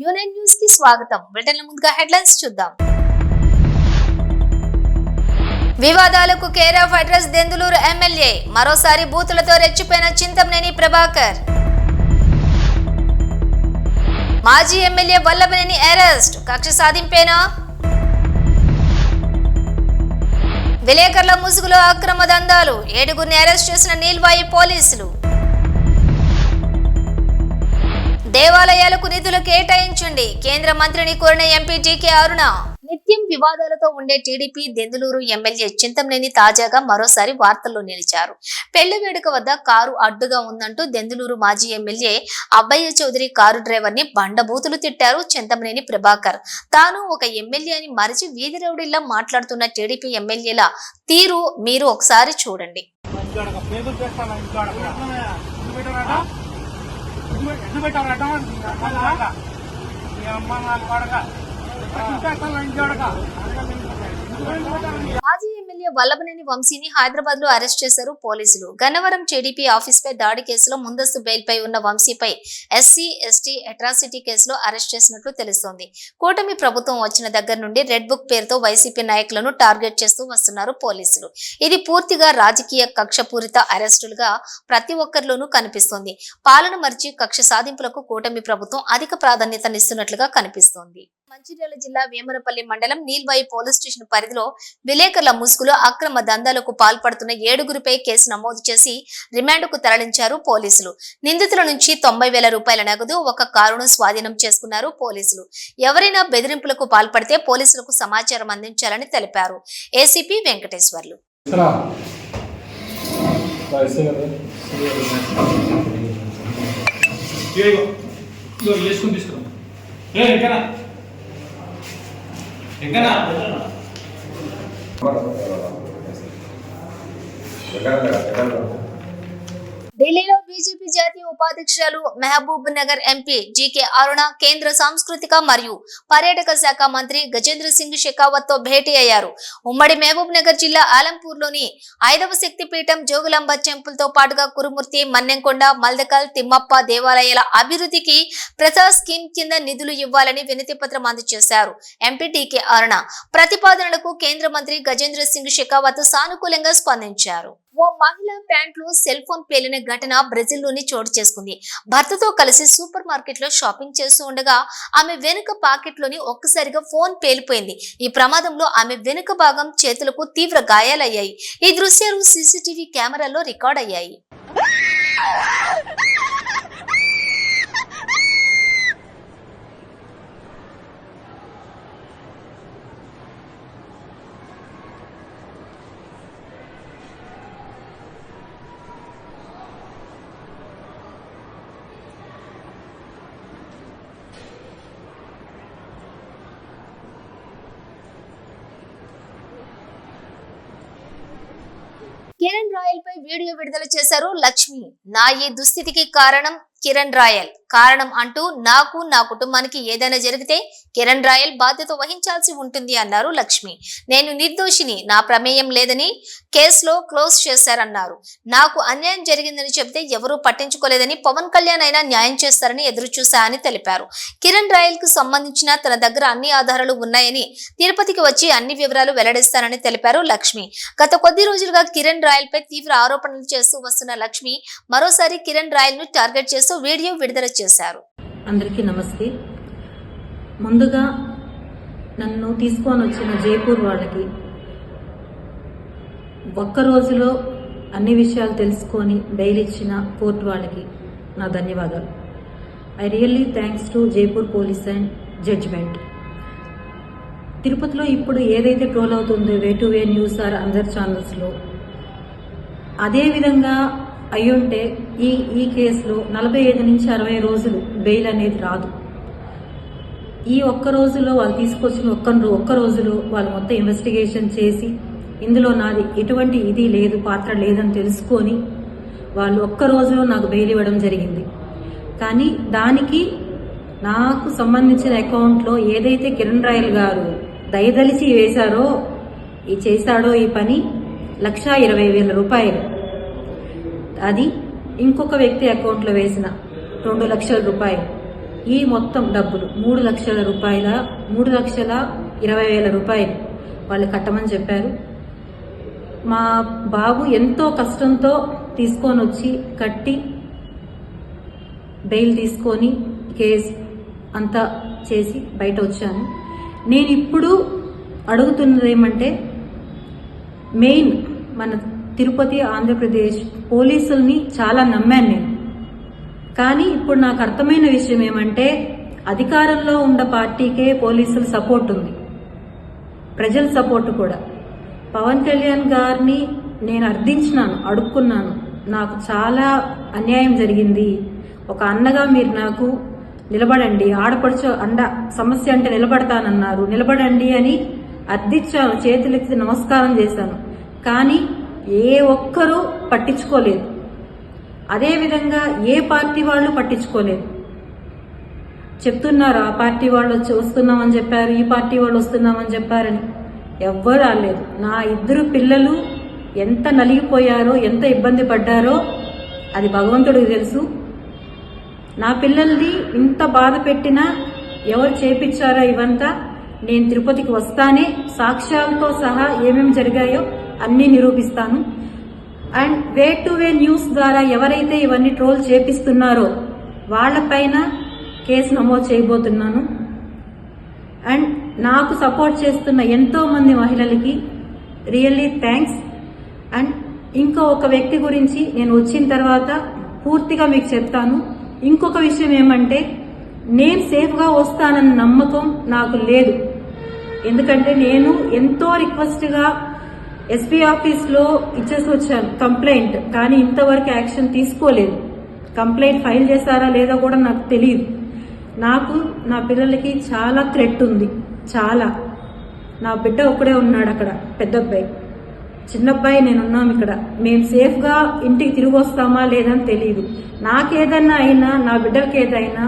Union న్యూస్కి స్వాగతం. Britain ముందుగా హెడ్లైన్స్ చూద్దాం. వివాదాలకు care of address Denduluru MLA మరోసారి బూతులతో రెచ్చిపోయిన చింతమనేని ప్రభాకర్. మాజీ ఎమ్మెల్యే వల్లభనేని అరెస్ట్ కక్ష సాధింపేనా? విలేకరుల ముసుగులో అక్రమ దందాలు ఏడుగురిని అరెస్ట్ చేసిన నీల్వాయి పోలీసులు. దేవాలయాలకు నిధులు కేటాయించండి. కేంద్ర మంత్రిని కోరిన ఎంపీ టీకే అరుణ. నిత్యం వివాదాలతో ఉండే టీడీపీ దెందులూరు ఎమ్మెల్యే చింతమనేని తాజాగా మరోసారి వార్తల్లో నిలిచారు. పెళ్ళి వేడుక వద్ద కారు అడ్డుగా ఉందంటూ దెందులూరు మాజీ ఎమ్మెల్యే అబ్బయ్య చౌదరి కారు డ్రైవర్ని బండబూతులు తిట్టారు చింతమనేని ప్రభాకర్. తాను ఒక ఎమ్మెల్యే అని మరిచి వీధి రౌడీలా మాట్లాడుతున్న టీడీపీ ఎమ్మెల్యేల తీరు మీరు ఒకసారి చూడండి. ఎందుకు పెట్టారట మీ అమ్మ నా కొడక చూపేస్తాను ఇంకాడక మాజీ ఎమ్మెల్యే వల్లభనేని వంశీని హైదరాబాద్లో అరెస్ట్ చేశారు పోలీసులు. గన్నవరం టీడీపీ ఆఫీస్ పై దాడి కేసులో ముందస్తు బెయిల్ పై ఉన్న వంశీపై ఎస్సీ ఎస్టీ అట్రాసిటీ కేసులో అరెస్ట్ చేసినట్లు తెలుస్తోంది. కూటమి ప్రభుత్వం వచ్చిన దగ్గర నుండి రెడ్ బుక్ పేరుతో వైసీపీ నాయకులను టార్గెట్ చేస్తూ వస్తున్నారు పోలీసులు. ఇది పూర్తిగా రాజకీయ కక్షపూరిత అరెస్టులుగా ప్రతి ఒక్కరిలోనూ కనిపిస్తోంది. పాలన మరిచి కక్ష సాధింపులకు కూటమి ప్రభుత్వం అధిక ప్రాధాన్యతనిస్తున్నట్లుగా కనిపిస్తోంది. మంచిర్యాల జిల్లా వేమనపల్లి మండలం నీల్వాయి పోలీస్ స్టేషన్ పరిధిలో విలేకరుల ముసుగులో అక్రమ దందాలకు పాల్పడుతున్న ఏడుగురిపై కేసు నమోదు చేసి రిమాండ్కు తరలించారు పోలీసులు నిందితుల నుంచి తొంభై వేల రూపాయల నగదు ఒక కారును స్వాధీనం చేసుకున్నారు పోలీసులు ఎవరైనా బెదిరింపులకు పాల్పడితే పోలీసులకు సమాచారం అందించాలని తెలిపారు ఏసీపీ వెంకటేశ్వర్లు తీసుకురా ¿En canal? ¿En canal? Por favor. ఢిల్లీలో బీజేపీ జాతీయ ఉపాధ్యక్షురాలు Mahabubnagar MP G K Aruna కేంద్ర సాంస్కృతిక మరియు పర్యాటక శాఖ మంత్రి గజేంద్ర సింగ్ షెకావత్తో భేటీ అయ్యారు. ఉమ్మడి మహబూబ్ నగర్ జిల్లా ఆలంపూర్లోని ఐదవ శక్తిపీఠం జోగులాంబ టెంపుల్తో పాటుగా కురుమూర్తి మన్నెంకొండ మల్దకల్ తిమ్మప్ప దేవాలయాల అభివృద్ధికి ప్రసాద్ స్కీమ్ కింద నిధులు ఇవ్వాలని వినతి పత్రం అందజేశారు. ఎంపీ టీకే అరుణ ప్రతిపాదనలకు కేంద్ర మంత్రి గజేంద్ర సింగ్ షెకావత్ సానుకూలంగా స్పందించారు. ఓ మహిళ ప్యాంట్లు సెల్ ఫోన్ పేలిన ఘటన బ్రెజిల్లోని చోటు చేసుకుంది. భర్తతో కలిసి సూపర్ మార్కెట్లో షాపింగ్ చేస్తూ ఉండగా ఆమె వెనుక పాకెట్లోని ఒక్కసారిగా ఫోన్ పేలిపోయింది. ఈ ప్రమాదంలో ఆమె వెనుక భాగం చేతులకు తీవ్ర గాయాలయ్యాయి. ఈ దృశ్యాలు సీసీటీవీ కెమెరాలో రికార్డ్ అయ్యాయి కిరణ్ రాయల్ పై వీడియో విడుదల చేశారు లక్ష్మి. నా ఈ దుస్థితికి కారణం కిరణ్ రాయల్. కారణం అంటూ నాకు నా కుటుంబానికి ఏదైనా జరిగితే కిరణ్ రాయల్ బాధ్యత వహించాల్సి ఉంటుంది అన్నారు లక్ష్మి. నేను నిర్దోషిని నా ప్రమేయం లేదని కేసులో క్లోజ్ చేశారన్నారు. నాకు అన్యాయం జరిగిందని చెబితే ఎవరూ పట్టించుకోలేదని పవన్ కళ్యాణ్ అయినా న్యాయం చేస్తారని ఎదురు చూశాయని తెలిపారు. కిరణ్ రాయల్కు సంబంధించిన తన దగ్గర అన్ని ఆధారాలు ఉన్నాయని తిరుపతికి వచ్చి అన్ని వివరాలు వెల్లడిస్తానని తెలిపారు లక్ష్మి. గత కొద్ది రోజులుగా కిరణ్ రాయల్ పై తీవ్ర ఆరోపణలు చేస్తూ వస్తున్న లక్ష్మి మరోసారి కిరణ్ రాయల్ను టార్గెట్ చేస్తూ వీడియో విడుదల చేశారు. అందరికీ నమస్తే. ముందుగా నన్ను తీసుకొని వచ్చిన జైపూర్ వాళ్ళకి ఒక్క రోజులో అన్ని విషయాలు తెలుసుకొని బెయిల్ ఇచ్చిన కోర్టు వాళ్ళకి నా ధన్యవాదాలు. I really thanks to Jaipur police and judgement. తిరుపతిలో ఇప్పుడు ఏదైతే ట్రోల్ అవుతుందో way to way news or other ఛానల్స్లో అదే విధంగా అయ్యుంటే ఈ ఈ కేసులో నలభై ఐదు నుంచి అరవై రోజులు బెయిల్ అనేది రాదు. ఈ ఒక్క రోజులో వాళ్ళు తీసుకొచ్చిన ఒక్క ఒక్క రోజులో వాళ్ళు మొత్తం ఇన్వెస్టిగేషన్ చేసి ఇందులో నాది ఎటువంటి ఇది లేదు పాత్ర లేదని తెలుసుకొని వాళ్ళు ఒక్క రోజులో నాకు బెయిల్ ఇవ్వడం జరిగింది. కానీ దానికి నాకు సంబంధించిన అకౌంట్లో ఏదైతే కిరణ్ రాయల్ గారు దయదలిచి వేశారో ఈ చేశాడో ఈ పని లక్షా ఇరవై వేల రూపాయలు. అది ఇంకొక వ్యక్తి అకౌంట్లో వేసిన రెండు లక్షల రూపాయలు. ఈ మొత్తం డబ్బులు మూడు లక్షల రూపాయల మూడు లక్షల ఇరవై వేల రూపాయలు వాళ్ళు కట్టమని చెప్పారు. మా బాబు ఎంతో కష్టంతో తీసుకొని వచ్చి కట్టి బెయిల్ తీసుకొని కేసు అంతా చేసి బయట వచ్చాను. నేను ఇప్పుడు అడుగుతున్నది ఏమంటే మెయిన్ మన తిరుపతి ఆంధ్రప్రదేశ్ పోలీసుల్ని చాలా నమ్మాను నేను. కానీ ఇప్పుడు నాకు అర్థమైన విషయం ఏమంటే అధికారంలో ఉన్న పార్టీకే పోలీసుల సపోర్ట్ ఉంది. ప్రజల సపోర్ట్ కూడా. పవన్ కళ్యాణ్ గారిని నేను అర్థించినాను అడుక్కున్నాను. నాకు చాలా అన్యాయం జరిగింది. ఒక అన్నగా మీరు నాకు నిలబడండి ఆడపడుచు అండ సమస్య అంటే నిలబడతానన్నారు. నిలబడండి అని అర్థించాను చేతులెత్తి నమస్కారం చేశాను. కానీ ఏ ఒక్కరూ పట్టించుకోలేదు. అదేవిధంగా ఏ పార్టీ వాళ్ళు పట్టించుకోలేదు. చెప్తున్నారు ఆ పార్టీ వాళ్ళు వచ్చి వస్తున్నామని చెప్పారు ఈ పార్టీ వాళ్ళు వస్తున్నామని చెప్పారని. ఎవ్వరు రాలేదు. నా ఇద్దరు పిల్లలు ఎంత నలిగిపోయారో ఎంత ఇబ్బంది పడ్డారో అది భగవంతుడికి తెలుసు. నా పిల్లల్ని ఇంత బాధ పెట్టినా ఎవరు చేపించారో ఇవంతా? నేను తిరుపతికి వస్తానే సాక్ష్యాలతో సహా ఏమేమి జరిగాయో అన్నీ నిరూపిస్తాను. And way to way news ద్వారా ఎవరైతే ఇవన్నీ ట్రోల్ చేపిస్తున్నారో వాళ్ళపైన కేసు నమోదు చేయబోతున్నాను. అండ్ నాకు సపోర్ట్ చేస్తున్న ఎంతో మంది మహిళలకి రియల్లీ థ్యాంక్స్. అండ్ ఇంకో ఒక వ్యక్తి గురించి నేను వచ్చిన తర్వాత పూర్తిగా మీకు చెప్తాను. ఇంకొక విషయం ఏమంటే నేను సేఫ్గా వస్తానన్న నమ్మకం నాకు లేదు. ఎందుకంటే నేను ఎంతో రిక్వెస్ట్గా ఎస్పీ ఆఫీస్లో ఇచ్చేసి వచ్చాను కంప్లైంట్ కానీ ఇంతవరకు యాక్షన్ తీసుకోలేదు. కంప్లైంట్ ఫైల్ చేశారా లేదా కూడా నాకు తెలియదు నాకు నా పిల్లలకి చాలా థ్రెట్ ఉంది. చాలా. నా బిడ్డ ఒకడే ఉన్నాడు అక్కడ పెద్ద అబ్బాయి చిన్న అబ్బాయి నేనున్నాం ఇక్కడ. మేము సేఫ్గా ఇంటికి తిరిగి వస్తామా లేదని తెలియదు నాకేదన్నా అయినా నా బిడ్డలకి ఏదైనా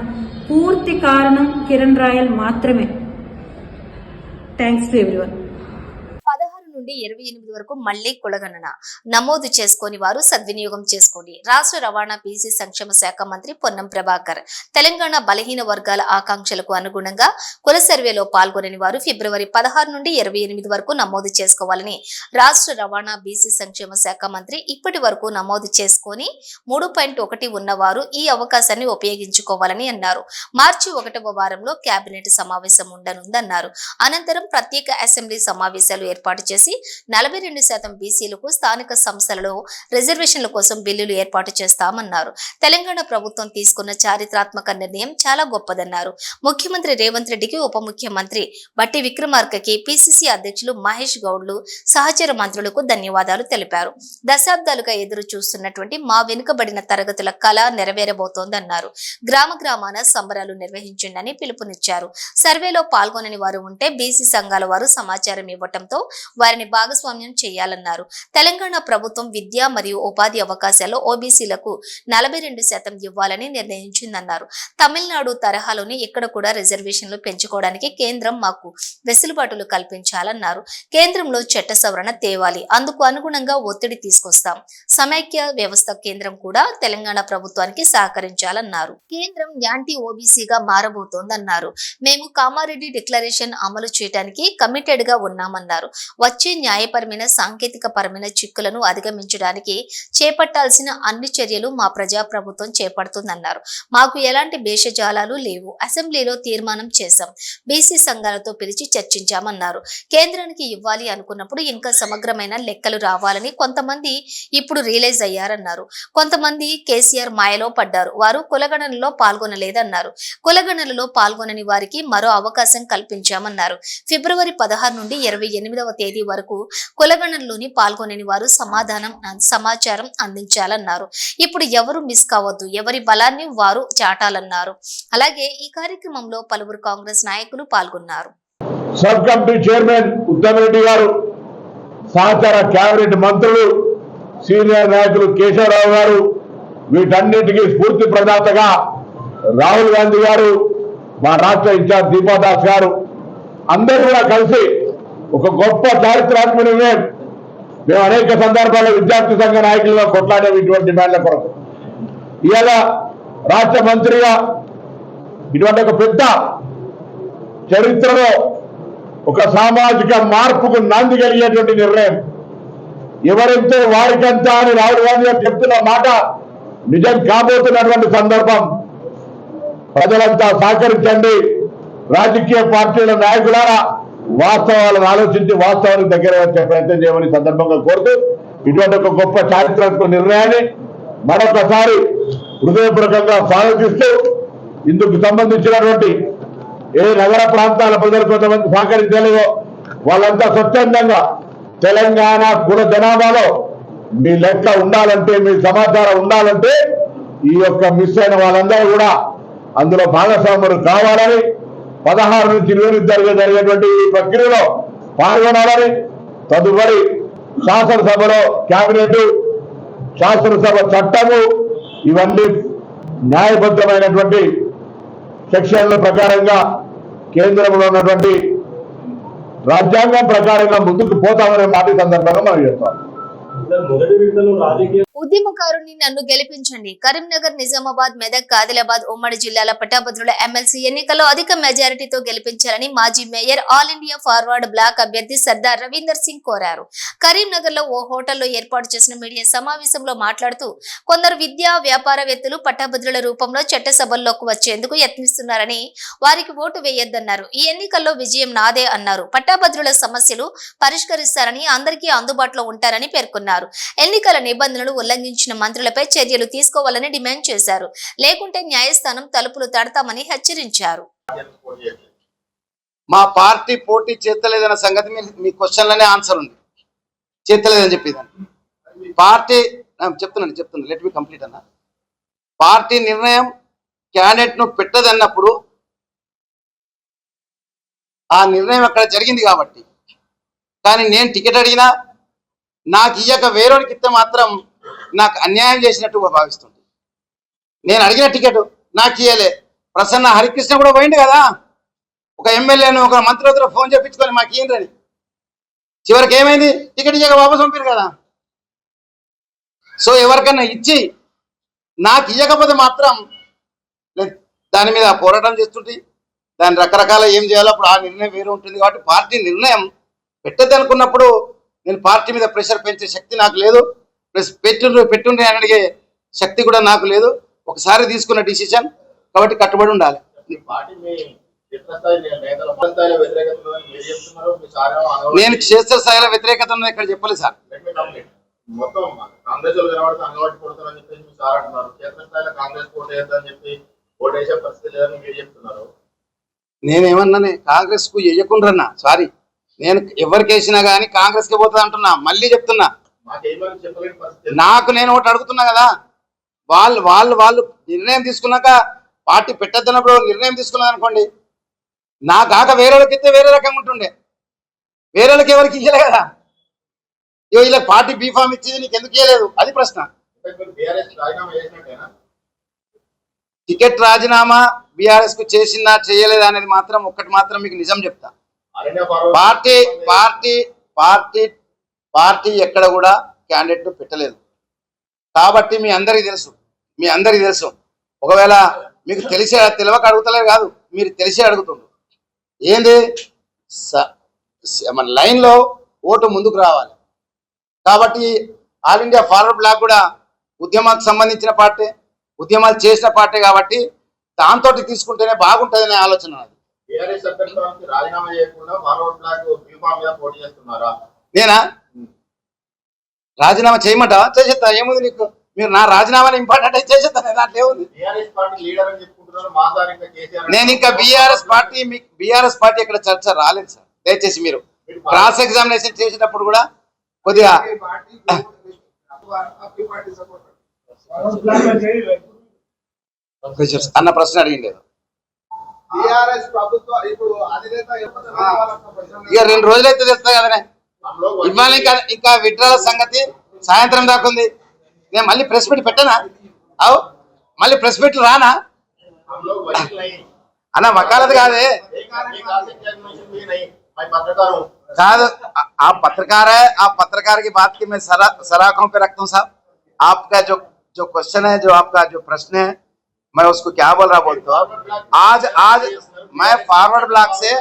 పూర్తి కారణం కిరణ్ రాయల్ మాత్రమే. థ్యాంక్స్ టు ఎవ్రీవన్ నుండి ఇరవై ఎనిమిది వరకు మళ్ళీ కులగణన నమోదు చేసుకొని వారు సద్వినియోగం చేసుకోండి. రాష్ట్ర రవాణా బీసీ సంక్షేమ శాఖ మంత్రి పొన్నం ప్రభాకర్. తెలంగాణ బలహీన వర్గాల ఆకాంక్షలకు అనుగుణంగా కుల సర్వేలో పాల్గొనని వారు ఫిబ్రవరి పదహారు నుండి ఇరవై ఎనిమిది వరకు నమోదు చేసుకోవాలని రాష్ట్ర రవాణా బీసీ సంక్షేమ శాఖ మంత్రి ఇప్పటి వరకు నమోదు చేసుకొని మూడు పాయింట్ ఒకటి ఉన్నవారు ఈ అవకాశాన్ని ఉపయోగించుకోవాలని అన్నారు. మార్చి ఒకటవ వారంలో కేబినెట్ సమావేశం ఉండనుందన్నారు. అనంతరం ప్రత్యేక అసెంబ్లీ సమావేశాలు ఏర్పాటు చేసి నలభై రెండు శాతం బీసీలకు స్థానిక సంస్థలలో రిజర్వేషన్ల కోసం బిల్లులు ఏర్పాటు చేస్తామన్నారు. తెలంగాణ ప్రభుత్వం తీసుకున్న చారిత్రాత్మక నిర్ణయం చాలా గొప్పదన్నారు. ముఖ్యమంత్రి రేవంత్ రెడ్డికి ఉప ముఖ్యమంత్రి బట్టి విక్రమార్కకి పిసిసి అధ్యక్షులు మహేష్ గౌడ్లు సహచర మంత్రులకు ధన్యవాదాలు తెలిపారు. దశాబ్దాలుగా ఎదురు చూస్తున్నటువంటి మా వెనుకబడిన తరగతుల కళ నెరవేరబోతోందన్నారు. గ్రామ గ్రామాన సంబరాలు నిర్వహించండి పిలుపునిచ్చారు. సర్వేలో పాల్గొనని వారు ఉంటే బీసీ సంఘాల వారు సమాచారం ఇవ్వటంతో వారిని భాగస్వామ్యం చేయాలన్నారు. తెలంగాణ ప్రభుత్వం విద్య మరియు ఉపాధి అవకాశాల్లో ఓబీసీలకు నలభై రెండు శాతం ఇవ్వాలని నిర్ణయించిందన్నారు. తమిళనాడు తరహాలోని ఇక్కడ కూడా రిజర్వేషన్లు పెంచుకోవడానికి కేంద్రం మాకు వెసులుబాటులు కల్పించాలన్నారు. కేంద్రంలో చట్ట సవరణ తేవాలి అందుకు అనుగుణంగా ఒత్తిడి తీసుకొస్తాం. సమైక్య వ్యవస్థ కేంద్రం కూడా తెలంగాణ ప్రభుత్వానికి సహకరించాలన్నారు. కేంద్రం యాంటీ ఓబీసీగా మారబోతోందన్నారు. మేము కామారెడ్డి డిక్లరేషన్ అమలు చేయడానికి కమిటెడ్గా ఉన్నామన్నారు. వచ్చే న్యాయపరమైన సాంకేతిక పరమైన చిక్కులను అధిగమించడానికి చేపట్టాల్సిన అన్ని చర్యలు మా ప్రజా ప్రభుత్వం చేపడుతుందన్నారు. మాకు ఎలాంటి భేషజాలాలు లేవు. అసెంబ్లీలో తీర్మానం చేశాం. బీసీ సంఘాలతో పిలిచి చర్చించామన్నారు. కేంద్రానికి ఇవ్వాలి అనుకున్నప్పుడు ఇంకా సమగ్రమైన లెక్కలు రావాలని కొంతమంది ఇప్పుడు రియలైజ్ అయ్యారన్నారు. కొంతమంది కేసీఆర్ మాయలో పడ్డారు. వారు కులగణనలో పాల్గొనలేదన్నారు. కులగణనలో పాల్గొనని వారికి మరో అవకాశం కల్పించామన్నారు. ఫిబ్రవరి పదహారు నుండి ఇరవై ఎనిమిదవ తేదీ వరకు కులగణనలోని పాల్గొనని వారు సమాధానం సమాచారం అందించాలన్నారు. ఇప్పుడు ఎవరు మిస్ కావద్దు ఎవరి బలాన్ని వారు చాటాలన్నారు. అలాగే ఈ కార్యక్రమంలో పలువురు కాంగ్రెస్ నాయకులు పాల్గొన్నారు. Sub committee chairman Uttam Reddy garu సహచార cabinet మంత్రులు సీనియర్ నాయకులు కేశవరావు గారు వీటన్నిటికీ స్ఫూర్తి ప్రదాతగా రాహుల్ గాంధీ గారు మా రాష్ట్ర ఇన్ఛార్జ్ దీపాదాస్ గారు అందరూ కూడా కలిసి ఒక గొప్ప చారిత్రాత్మక నిర్ణయం మేము అనేక సందర్భాల్లో విద్యార్థి సంఘ నాయకులుగా కొట్లాడే ఇటువంటి డిమాండ్ల కొరకు. ఇవాళ రాష్ట్ర మంత్రిగా ఇటువంటి ఒక పెద్ద చరిత్రలో ఒక సామాజిక మార్పుకు నాంది కలిగేటువంటి నిర్ణయం. ఎవరెంతో వారికంతా అని రాహుల్ గాంధీ గారు చెప్తున్న మాట నిజం కాబోతున్నటువంటి సందర్భం. ప్రజలంతా సహకరించండి. రాజకీయ పార్టీల నాయకులారా వాస్తవాలను ఆలోచించి వాస్తవానికి దగ్గర వచ్చే ప్రయత్నం చేయమని సందర్భంగా కోరుతూ ఇటువంటి ఒక గొప్ప చారిత్రాత్మక నిర్ణయాన్ని మరొకసారి హృదయపూర్వకంగా స్వాగతిస్తూ ఇందుకు సంబంధించినటువంటి ఏ నగర ప్రాంతాల ప్రజలు కొంతమంది సహకరించలేదో వాళ్ళంతా స్వచ్ఛందంగా తెలంగాణ కుల జనాభాలో మీ లెక్క ఉండాలంటే మీ సమాచారం ఉండాలంటే ఈ యొక్క మిస్ అయిన వాళ్ళందరూ కూడా అందులో భాగస్వాములు కావాలని పదహారు నుంచి ఇరవై జరిగే జరిగేటువంటి ఈ ప్రక్రియలో పాల్గొనాలని తదుపరి శాసనసభలో కేబినెట్ శాసనసభ చట్టము ఇవన్నీ న్యాయబద్ధమైనటువంటి సెక్షన్ల ప్రకారంగా కేంద్రంలో ఉన్నటువంటి రాజ్యాంగం ప్రకారంగా ముందుకు పోతామనే మాట సందర్భంగా మనం చెప్తాం. ఉద్యమకారుని నన్ను గెలిపించండి. కరీంనగర్ నిజామాబాద్ మెదక్ ఆదిలాబాద్ ఉమ్మడి జిల్లాల పట్టాభద్రుల ఎమ్మెల్సీ ఎన్నికల్లో అధిక మెజారిటీతో గెలిపించాలని మాజీ mayor All India Forward Bloc అభ్యర్థి సర్దార్ రవీందర్ సింగ్ కోరారు. కరీంనగర్లో ఓ హోటల్లో ఏర్పాటు చేసిన మీడియా సమావేశంలో మాట్లాడుతూ కొందరు విద్యా వ్యాపారవేత్తలు పట్టభద్రుల రూపంలో చట్టసభల్లోకి వచ్చేందుకు యత్నిస్తున్నారని వారికి ఓటు వేయొద్దన్నారు. ఈ ఎన్నికల్లో విజయం నాదే అన్నారు. పట్టాభద్రుల సమస్యలు పరిష్కరిస్తారని అందరికీ అందుబాటులో ఉంటారని పేర్కొన్నారు. ఎన్నికల నిబంధనలు ఉల్లంఘించిన మంత్రులపై చర్యలు తీసుకోవాలని డిమాండ్ చేశారు. లేకుంటే న్యాయస్థానం తలుపులు తడతామని హెచ్చరించారు. మా పార్టీ పోటీ చేస్తలేదన్న సంగతి మీ క్వశ్చన్లనే ఆన్సర్ ఉంది. చేస్తలేదని చెప్పేదాన్ని. పార్టీ చెప్తున్నాను చెప్తున్నాను. లెట్ మీ కంప్లీట్ అన్న. పార్టీ నిర్ణయం క్యాండిడేట్ను పెట్టదన్నప్పుడు ఆ నిర్ణయం అక్కడ జరిగింది కాబట్టి. కానీ నేను టికెట్ అడిగినా నాకు ఇయ్యక వేరేవాడికి ఇస్తే మాత్రం నాకు అన్యాయం చేసినట్టుగా భావిస్తుంది నేను అడిగిన టికెట్ నాకు ఇయ్యలే. ప్రసన్న హరికృష్ణ కూడా పోయింది కదా. ఒక ఎమ్మెల్యేను ఒక మంత్రితో ఫోన్ చేపించుకొని మాకు ఏంటని చివరికి ఏమైంది? టికెట్ ఇయ్యక వాపసు పంపారు కదా. సో ఎవరికైనా ఇచ్చి నాకు ఇవ్వకపోతే మాత్రం దాని మీద పోరాటం చేస్తుంటే. దాని రకరకాల ఏం చేయాలో అప్పుడు ఆ నిర్ణయం వేరే ఉంటుంది కాబట్టి పార్టీ నిర్ణయం పెట్టద్దు అనుకున్నప్పుడు నేను పార్టీ మీద ప్రెషర్ పెంచే శక్తి నాకు లేదు. ప్లస్ పెట్టుండ్రు పెట్టుండ్రి అని అడిగే శక్తి కూడా నాకు లేదు. ఒకసారి తీసుకున్న డిసిషన్ కాబట్టి కట్టుబడి ఉండాలి. నేను క్షేత్ర స్థాయిలో వ్యతిరేకత ఉన్నది ఇక్కడ చెప్పలేదు సార్. మొత్తం కాంగ్రెస్ వాళ్ళు కనబడితే అంగవాటి కొడతారని చెప్పేసి మీ సార్ అంటున్నారు. క్షేత్రస్థాయిలో కాంగ్రెస్ ఓటు వేద్దని చెప్పి ఓటు వేసే పరిస్థితి లేదని మీరు చెప్తున్నారు. నేనేమన్నానే కాంగ్రెస్కు వేయకుండ్రన్నా సారీ. నేను ఎవరికి వేసినా గానీ కాంగ్రెస్కి పోతుంది అంటున్నా. మళ్ళీ చెప్తున్నా. నాకు నేను ఒకటి అడుగుతున్నా కదా. వాళ్ళు వాళ్ళు వాళ్ళు నిర్ణయం తీసుకున్నాక పార్టీ పెట్టద్దన్నప్పుడు నిర్ణయం తీసుకున్నది అనుకోండి. నా కాక వేరే వాళ్ళకి ఇస్తే వేరే రకంగా ఉంటుండే. వేరే వాళ్ళకి ఎవరికి ఇయ్యలే కదా. ఇగో ఇలా పార్టీ బీఫామ్ ఇచ్చేది నీకు ఎందుకు ఇయ్యలేదు? అది ప్రశ్న. టికెట్ రాజీనామా బీఆర్ఎస్కు చేసిందా చేయలేదా అనేది మాత్రం ఒక్కటి మాత్రం మీకు నిజం చెప్తా. పార్టీ పార్టీ పార్టీ పార్టీ ఎక్కడ కూడా క్యాండిడేట్ పెట్టలేదు. కాబట్టి మీ అందరికీ తెలుసు మీ అందరికీ తెలుసు. ఒకవేళ మీకు తెలిసే తెలియక అడుగుతలే కాదు మీరు తెలిసే అడుగుతుండ్రు. ఏంది? స- మన లైన్లో ఓటు ముందుకు రావాలి. కాబట్టి ఆల్ ఇండియా ఫార్వర్డ్ బ్లాక్ కూడా ఉద్యమాలకు సంబంధించిన పార్టీ ఉద్యమాలు చేసిన పార్టీ కాబట్టి దాంతో తీసుకుంటేనే బాగుంటుందనే ఆలోచన నాది. అభ్యర్థులకు రాజీనామా చేయకుండా ఫార్వర్డ్ బ్లాక్ బీఫామ్ మీద పోటీ చేస్తున్నారా? నేనా? రాజీనామా చేయమంటావా? చేసేస్తా. ఏముంది నీకు? మీరు నా రాజీనామాని ఇంపార్టెంట్ అయితే చేసేస్తాను దాంట్లో ఏముంది? బీఆర్ఎస్ పార్టీ లీడర్ అని చెప్పుకుంటున్నారు. ఇంకా కేసీఆర్ నేను ఇంకా బీఆర్ఎస్ పార్టీ మీకు బీఆర్ఎస్ పార్టీ ఇక్కడ చర్చ రాలేదు సార్. దయచేసి మీరు క్రాస్ ఎగ్జామినేషన్ చేసేటప్పుడు కూడా కొద్దిగా అన్న ప్రశ్న అడిగింది టీఆర్ఎస్ ప్రభుత్వం ఇప్పుడు అధినేత ఇక రెండు రోజులు అయితే తెస్తా కదనే ఇవాళ ఇంకా ఇంకా విడ్రాల సంగతి సాయంత్రం దాకా ఉంది నేను మళ్ళీ ప్రెస్ మీట్ పెట్టనా అవు మళ్ళీ ప్రెస్ మీట్ రానా हम लोग वकील नहीं అన్న వకాలత కాదే एक आदमी का एग्जामिनेशन भी नहीं मैं पत्रकार हूँ काद आप पत्रकार है आप पत्रकार की बात की मैं सरा सराखों पे रखता हूँ साहब आपका जो जो क्वेश्चन है जो आपका जो प्रश्न है मैं उसको क्या बोल रहा बोल तो आज आज मैं ఫార్వర్డ్ బ్లాక్ సే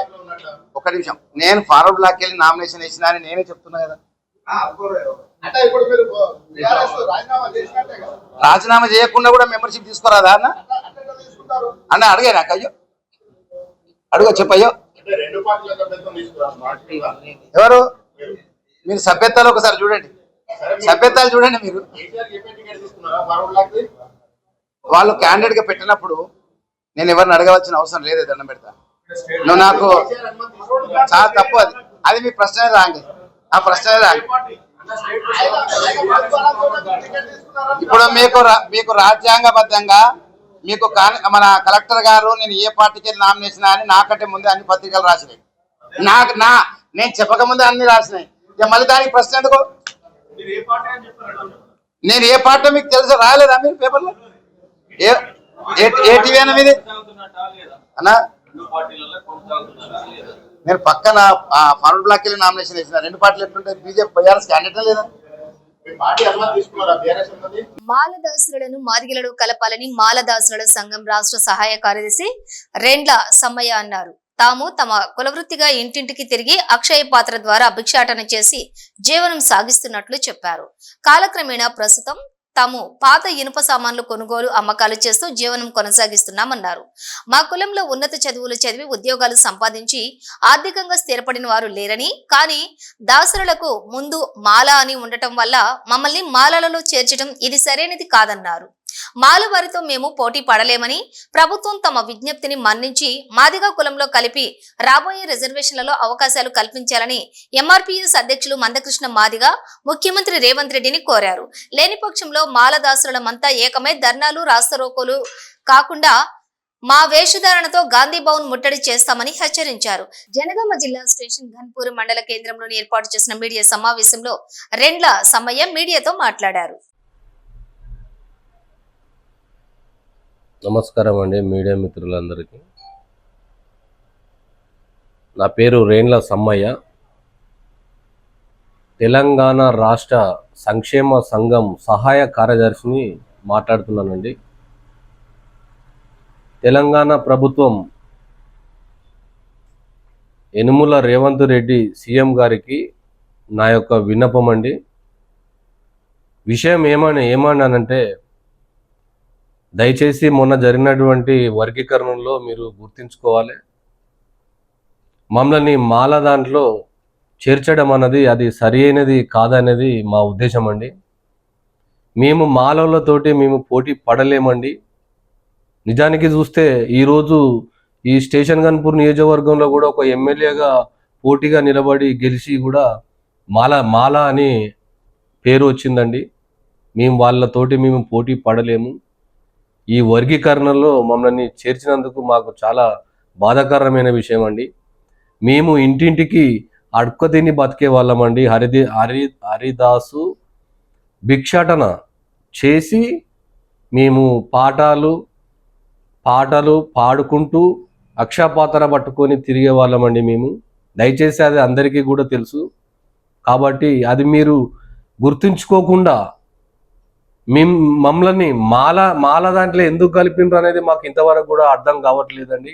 ఒక నిమిషం నేను ఫార్వర్డ్ బ్లాక్ వెళ్ళి నామినేషన్ వేసిన అని నేనే చెప్తున్నా కదా అంటే ఇప్పుడు మీరు టీఆర్ఎస్ రాజీనామా చేసినట్టే కదా రాజీనామా చేయకుండా కూడా మెంబర్షిప్ తీసుకోరాదా అన్న అంటే ఎట్లా తీసుకుంటారు అన్న అడిగే నాకు అయ్యో అడుగు చెప్పయ్యో అంటే రెండు పార్టీల సభ్యత్వం తీసుకున్నారు పార్టీగా ఎవరు మీరు సభ్యత్వాలు ఒకసారి చూడండి సభ్యత్వాలు చూడండి మీరు వాళ్ళు క్యాండిడేట్గా పెట్టినప్పుడు నేను ఎవరిని అడగవలసిన అవసరం లేదు దండం పెడతా. నువ్వు నాకు చాలా తప్పు అది. అది మీ ప్రశ్నే రాంగ్ ఆ ప్రశ్నే రాంగ్ ఇప్పుడు మీకు రా- మీకు రాజ్యాంగబద్ధంగా మీకు మన కలెక్టర్ గారు నేను ఏ పార్టీకి నామినేషన్ అని నాకంటే ముందే అన్ని పత్రికలు రాసినాయి. నాకు నా నేను చెప్పక ముందే అన్ని రాసినాయి. మళ్ళీ దానికి ప్రశ్న ఎందుకు? నేను ఏ పార్టీ మీకు తెలుసు? రాలేదా మీరు పేపర్లో? ఏ టీవీ అన్న మీది? అన్నా? నేను పక్కన ఫార్వర్డ్ బ్లాక్ వెళ్ళి నామినేషన్ వేసిన రెండు పార్టీలు ఎట్లుంటాయి? బీజేపీ బీఆర్ఎస్ క్యాండిడేట్ లేదా? మాలదాసులను మాదిగలను కలపాలని మాలదాసుల సంఘం రాష్ట్ర సహాయ కార్యదర్శి రెండ్ల సమ్మయ్య అన్నారు. తాము తమ కులవృత్తిగా ఇంటింటికి తిరిగి అక్షయ పాత్ర ద్వారా భిక్షాటన చేసి జీవనం సాగిస్తున్నట్లు చెప్పారు. కాలక్రమేణా ప్రస్తుతం తాము పాత ఇనుప సామాన్లు కొనుగోలు అమ్మకాలు చేస్తూ జీవనం కొనసాగిస్తున్నామన్నారు. మా కులంలో ఉన్నత చదువులు చదివి ఉద్యోగాలు సంపాదించి ఆర్థికంగా స్థిరపడిన వారు లేరని కానీ దాసరులకు ముందు మాల అని ఉండటం వల్ల మమ్మల్ని మాలలలో చేర్చడం ఇది సరైనది కాదన్నారు. మాల వారితో మేము పోటీ పడలేమని ప్రభుత్వం తమ విజ్ఞప్తిని మన్నించి మాదిగా కులంలో కలిపి రాబోయే రిజర్వేషన్లలో అవకాశాలు కల్పించాలని ఎంఆర్పీఎస్ అధ్యక్షులు మందకృష్ణ మాదిగా ముఖ్యమంత్రి రేవంత్ రెడ్డిని కోరారు. లేని పక్షంలో మాలదాసులమంతా ఏకమై ధర్నాలు రాస్తరోకోలు కాకుండా మా వేషధారణతో గాంధీ భవన్ ముట్టడి చేస్తామని హెచ్చరించారు. జనగామ జిల్లా స్టేషన్ ఘన్పూర్ మండల కేంద్రంలోని ఏర్పాటు చేసిన మీడియా సమావేశంలో రెండ్ల సమయ మీడియాతో మాట్లాడారు. నమస్కారం అండి మీడియా మిత్రులందరికీ. నా పేరు రేండ్ల సమ్మయ్య. తెలంగాణ రాష్ట్ర సంక్షేమ సంఘం సహాయ కార్యదర్శిని మాట్లాడుతున్నానండి. తెలంగాణ ప్రభుత్వం యనుముల రేవంత్ రెడ్డి సీఎం గారికి నా యొక్క విన్నపం అండి విషయం ఏమని ఏమన్నానంటే దయచేసి మొన్న జరిగినటువంటి వర్గీకరణలో మీరు గుర్తుంచుకోవాలి. మమ్మల్ని మాల దాంట్లో చేర్చడం అన్నది అది సరి అయినది కాదనేది మా ఉద్దేశం అండి. మేము మాలలతోటి మేము పోటీ పడలేమండి. నిజానికి చూస్తే ఈరోజు ఈ స్టేషన్ గన్పూర్ నియోజకవర్గంలో కూడా ఒక ఎమ్మెల్యేగా పోటీగా నిలబడి గెలిచి కూడా మాల మాల అని పేరు వచ్చిందండి. మేము వాళ్ళతోటి మేము పోటీ పడలేము. ఈ వర్గీకరణలో మమ్మల్ని చేర్చినందుకు మాకు చాలా బాధాకరమైన విషయం అండి. మేము ఇంటింటికి అడుక్క తిని బతికే వాళ్ళమండి. హరిది హరి హరిదాసు భిక్షాటన చేసి మేము పాఠాలు పాటలు పాడుకుంటూ అక్షపాత్ర పట్టుకొని తిరిగే వాళ్ళమండి మేము. దయచేసి అది అందరికీ కూడా తెలుసు. కాబట్టి అది మీరు గుర్తుంచుకోకుండా మేము మమ్మల్ని మాల మాల దాంట్లో ఎందుకు కలిపినారు అనేది మాకు ఇంతవరకు కూడా అర్థం కావట్లేదండి.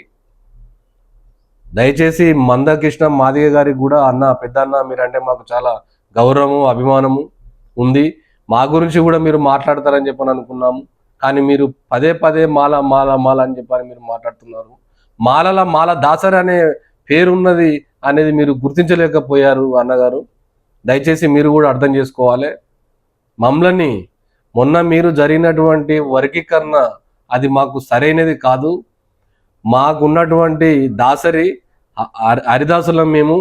దయచేసి మందకృష్ణ మాదిగ గారికి కూడా అన్న పెద్దన్న మీరంటే మాకు చాలా గౌరవము అభిమానము ఉంది. మా గురించి కూడా మీరు మాట్లాడతారని చెప్పని అనుకున్నాము. కానీ మీరు పదే పదే మాల మాల మాల అని చెప్పని మీరు మాట్లాడుతున్నారు. మాలల మాల దాసరి అనే పేరున్నది అనేది మీరు గుర్తించలేకపోయారు అన్నగారు. దయచేసి మీరు కూడా అర్థం చేసుకోవాలి. మమ్మల్ని మొన్న మీరు జరిగినటువంటి వర్గీకరణ అది మాకు సరైనది కాదు. మాకున్నటువంటి దాసరి హరిదాసులం మేము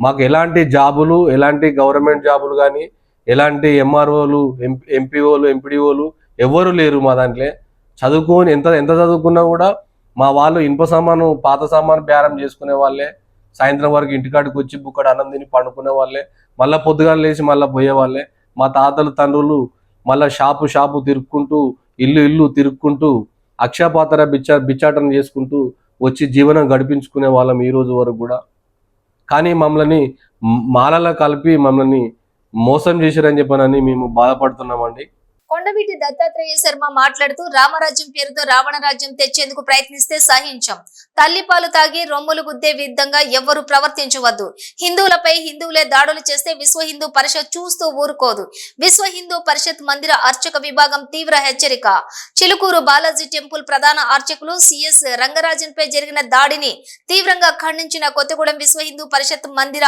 మాకు ఎలాంటి జాబులు ఎలాంటి గవర్నమెంట్ జాబులు కానీ ఎలాంటి ఎంఆర్ఓలు ఎంపీఓలు ఎంపీడీఓలు ఎవ్వరు లేరు మా దాంట్లో. చదువుకొని ఎంత ఎంత చదువుకున్నా కూడా మా వాళ్ళు ఇనుప సామాను పాత సామాను బేరం చేసుకునే వాళ్ళే. సాయంత్రం వరకు ఇంటికాడికి వచ్చి బుక్కడ అన్నం తిని పండుకునే వాళ్ళే. మళ్ళీ పొద్దుగాలు లేచి మళ్ళీ పోయేవాళ్ళే మా తాతలు తండ్రులు మళ్ళీ షాపు షాపు తిరుక్కుంటూ ఇల్లు ఇల్లు తిరుక్కుంటూ అక్షయపాత్ర బిచ్చా బిచ్చాటన చేసుకుంటూ వచ్చి జీవనం గడిపించుకునే వాళ్ళం ఈ రోజు వరకు కూడా. కానీ మమ్మల్ని మాలలా మాలలో కలిపి మమ్మల్ని మోసం చేశారని చెప్పనని మేము బాధపడుతున్నామండి. కొండవీటి దత్తాత్రేయ శర్మ మాట్లాడుతూ రామరాజ్యం పేరుతో రావణ రాజ్యం తెచ్చేందుకు ప్రయత్నిస్తే సహించం. తల్లిపాలు తాగి రొమ్ములు గుద్దే విధంగా ఎవ్వరూ ప్రవర్తించవద్దు. హిందువులపై హిందువులే దాడులు చేస్తే విశ్వ హిందూ పరిషత్ చూస్తూ ఊరుకోదు. విశ్వ హిందూ పరిషత్ మందిర అర్చక విభాగం తీవ్ర హెచ్చరిక. చిలుకూరు బాలాజీ టెంపుల్ ప్రధాన అర్చకులు సిఎస్ రంగరాజన్ పై జరిగిన దాడిని తీవ్రంగా ఖండించిన కొత్తగూడెం విశ్వ హిందూ పరిషత్ మందిర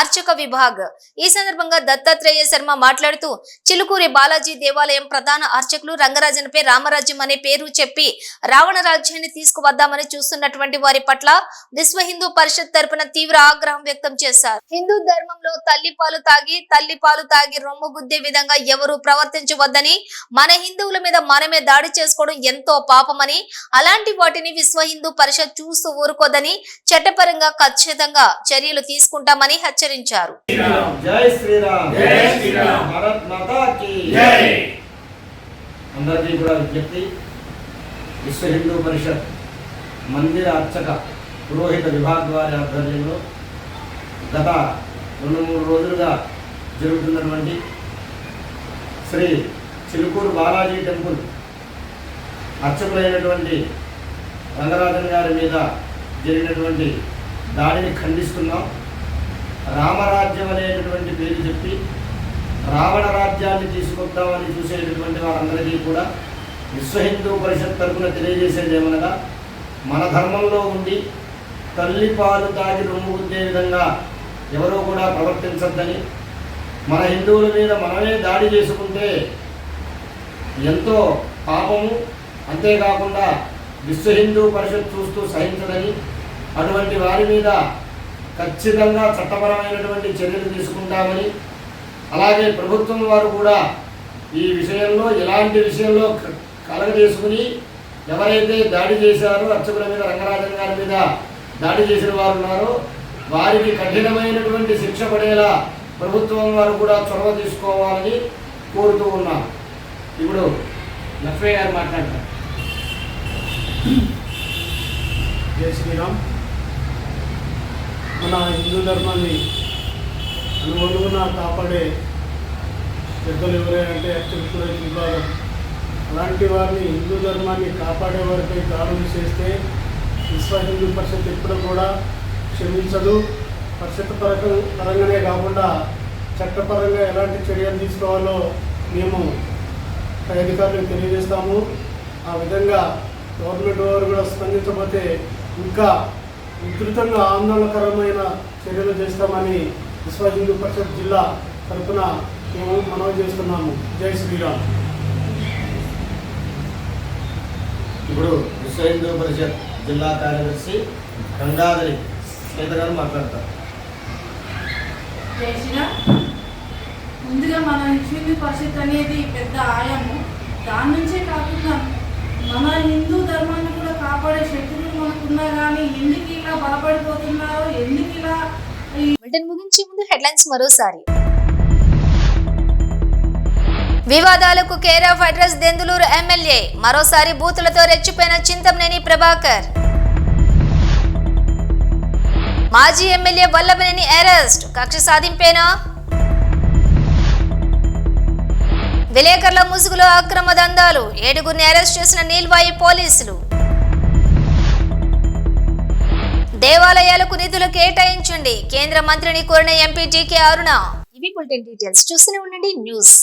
అర్చక విభాగ్. ఈ సందర్భంగా దత్తాత్రేయ శర్మ మాట్లాడుతూ చిలుకూరి బాలాజీ దేవాలయం ప్రధాన అర్చకులు రంగరాజన్పై రామరాజ్యం అనే పేరు చెప్పి రావణ రాజ్యాన్ని తీసుకువద్దామని చూస్తున్నటువంటి వారి పట్ల విశ్వ హిందూ పరిషత్ తరపున తీవ్ర ఆగ్రహం వ్యక్తం చేశారు. హిందూ ధర్మంలో తల్లి పాలు తాగి తల్లి పాలు తాగి రొమ్ము గుద్దే విధంగా ఎవరు ప్రవర్తించవద్దని మన హిందువుల మీద మనమే దాడి చేసుకోవడం ఎంతో పాపమని అలాంటి వాటిని విశ్వ హిందూ పరిషత్ చూస్తూ ఊరుకోదని చట్టపరంగా ఖచ్చితంగా చర్యలు తీసుకుంటామని హెచ్చరించారు. జై శ్రీరామ్. జై శ్రీరామ్. భారత్ మాతా కి అందరికీ కూడా విజ్ఞప్తి. విశ్వ హిందూ పరిషత్ మందిర అర్చక పురోహిత విభాగ్ వారి ఆధ్వర్యంలో గత రెండు మూడు రోజులుగా జరుగుతున్నటువంటి శ్రీ చిలుకూరు బాలాజీ టెంపుల్ అర్చకులైనటువంటి రంగరాజన్ గారి మీద జరిగినటువంటి దాడిని ఖండిస్తున్నాం. రామరాజ్యం అనేటటువంటి పేరు చెప్పి రావణ రాజ్యాన్ని తీసుకొద్దామని చూసేటటువంటి వారందరికీ కూడా విశ్వ హిందూ పరిషత్ తరఫున తెలియజేసేది ఏమనగా మన ధర్మంలో ఉండి తల్లి పాలు తాగి రొమ్ము గుద్దే విధంగా ఎవరూ కూడా ప్రవర్తించద్దని మన హిందువుల మీద మనమే దాడి చేసుకుంటే ఎంతో పాపము అంతేకాకుండా విశ్వ హిందూ పరిషత్ చూస్తూ సహించదని అటువంటి వారి మీద ఖచ్చితంగా చట్టపరమైనటువంటి చర్యలు తీసుకుంటామని అలాగే ప్రభుత్వం వారు కూడా ఈ విషయంలో ఎలాంటి విషయంలో క- కలగజేసుకుని ఎవరైతే దాడి చేశారో అర్చకుల మీద రంగరాజన్ గారి మీద దాడి చేసిన వారు ఉన్నారో వారికి కఠినమైనటువంటి శిక్ష పడేలా ప్రభుత్వం వారు కూడా చొరవ తీసుకోవాలని కోరుతూ ఉన్నారు. ఇప్పుడు లక్ష్మయ్య గారు మాట్లాడతారు. జై శ్రీరామ్. మన హిందూ ధర్మాన్ని అనుగుణంగా కాపాడే పెద్దలు ఎవరైనా అంటే అత్యంత అలాంటి వారిని హిందూ ధర్మాన్ని కాపాడే వారిపై దాడులు చేస్తే విశ్వ హిందూ పరిషత్ ఎప్పుడు కూడా క్షమించదు. పరిషత్ పరక పరంగానే కాకుండా చట్టపరంగా ఎలాంటి చర్యలు తీసుకోవాలో మేము అధికారులకు తెలియజేస్తాము. ఆ విధంగా గవర్నమెంట్ వారు కూడా స్పందించకపోతే ఇంకా ఉధృతంగా ఆందోళనకరమైన చర్యలు చేస్తామని విశ్వ హిందూ పరిషత్ జిల్లా తరఫున మేము మనవి చేస్తున్నాము. జై శ్రీరామ్. ఇప్పుడు విశ్వ హిందూ పరిషత్ జిల్లా కార్యదర్శి గంగాధరి శ్వేత గారు మాట్లాడతారు. చేసిన ముందుగా మన హిందూ పరిషత్ అనేది పెద్ద ఆయాము. దాని నుంచే కాకుండా మన హిందూ ధర్మాన్ని కూడా కాపాడే శక్తులు మనకున్నా కానీ ఎందుకు ఇలా బలపడిపోతున్నారో ఎందుకు ఇలా బులెటిన్ ముగించే ముందు హెడ్లైన్స్ మరోసారి. వివాదాలకు care of address Denduluru MLA మరోసారి బూతులతో రెచ్చిపోయిన చింతమనేని ప్రభాకర్. మాజీ ఎమ్మెల్యే వల్లభనేని అరెస్ట్ కక్ష సాధింపేనా? విలేకరుల ముసుగులో అక్రమ దందాలు ఏడుగురిని అరెస్ట్ చేసిన నీల్వాయి పోలీసులు. దేవాలయాలకు నిధులు కేటాయించండి కేంద్ర మంత్రిని కోరిన ఎంపీ జీకే అరుణ. ఇవి బులెటిన్ డీటెయిల్స్. చూస్తూనే ఉండండి న్యూస్.